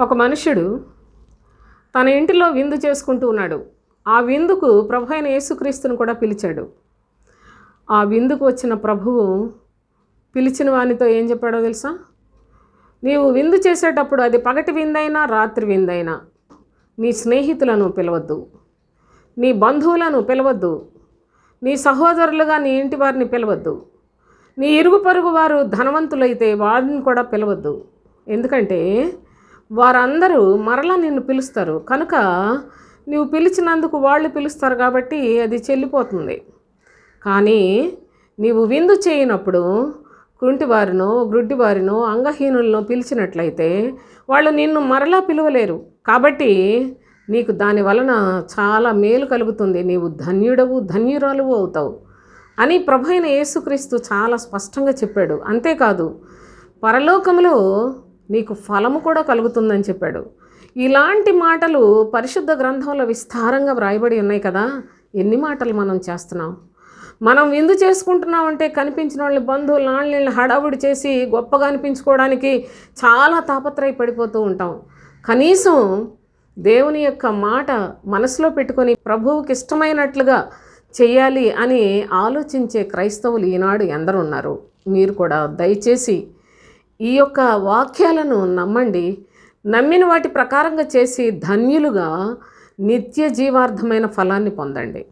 ఒక మనుషుడు తన ఇంటిలో విందు చేసుకుంటూ ఉన్నాడు. ఆ విందుకు ప్రభు అయిన యేసుక్రీస్తుని కూడా పిలిచాడు. ఆ విందుకు వచ్చిన ప్రభువు పిలిచిన వానితో ఏం చెప్పాడో తెలుసా? నీవు విందు చేసేటప్పుడు అది పగటి విందైనా రాత్రి విందైనా నీ స్నేహితులను పిలవద్దు. నీ బంధువులను పిలవద్దు. నీ సహోదరులుగా నీ ఇంటి వారిని పిలవద్దు. నీ ఇరుగు పొరుగు వారు ధనవంతులైతే వారిని కూడా పిలవద్దు. ఎందుకంటే వారందరూ మరలా నిన్ను పిలుస్తారు. కనుక నీవు పిలిచినందుకు వాళ్ళు పిలుస్తారు కాబట్టి అది చెల్లిపోతుంది. కానీ నీవు విందు చేయనప్పుడు కుంటివారినో గ్రుడ్డివారినో అంగహీనులను పిలిచినట్లయితే వాళ్ళు నిన్ను మరలా పిలవలేరు. కాబట్టి నీకు దాని వలన చాలా మేలు కలుగుతుంది. నీవు ధన్యుడవు ధన్యురాలువు అవుతావు అని ప్రభైన యేసుక్రీస్తు చాలా స్పష్టంగా చెప్పాడు. అంతేకాదు పరలోకములో నీకు ఫలము కూడా కలుగుతుందని చెప్పాడు. ఇలాంటి మాటలు పరిశుద్ధ గ్రంథంలో విస్తారంగా వ్రాయబడి ఉన్నాయి కదా. ఎన్ని మాటలు మనం చేస్తున్నాం? మనం విందు చేసుకుంటున్నామంటే కనిపించిన వాళ్ళని బంధువులు నాళ్ళని హడావుడి చేసి గొప్పగా అనిపించుకోవడానికి చాలా తాపత్రయపడిపోతూ ఉంటాం. కనీసం దేవుని యొక్క మాట మనసులో పెట్టుకొని ప్రభువుకి ఇష్టమైనట్లుగా చేయాలి అని ఆలోచించే క్రైస్తవులు ఈనాడు ఎందరున్నారు మీరు కూడా దయచేసి ఈ యొక్క వాక్యాలను నమ్మండి. నమ్మిన వాటి ప్రకారంగా చేసి ధన్యులుగా నిత్య జీవార్థమైన ఫలాన్ని పొందండి.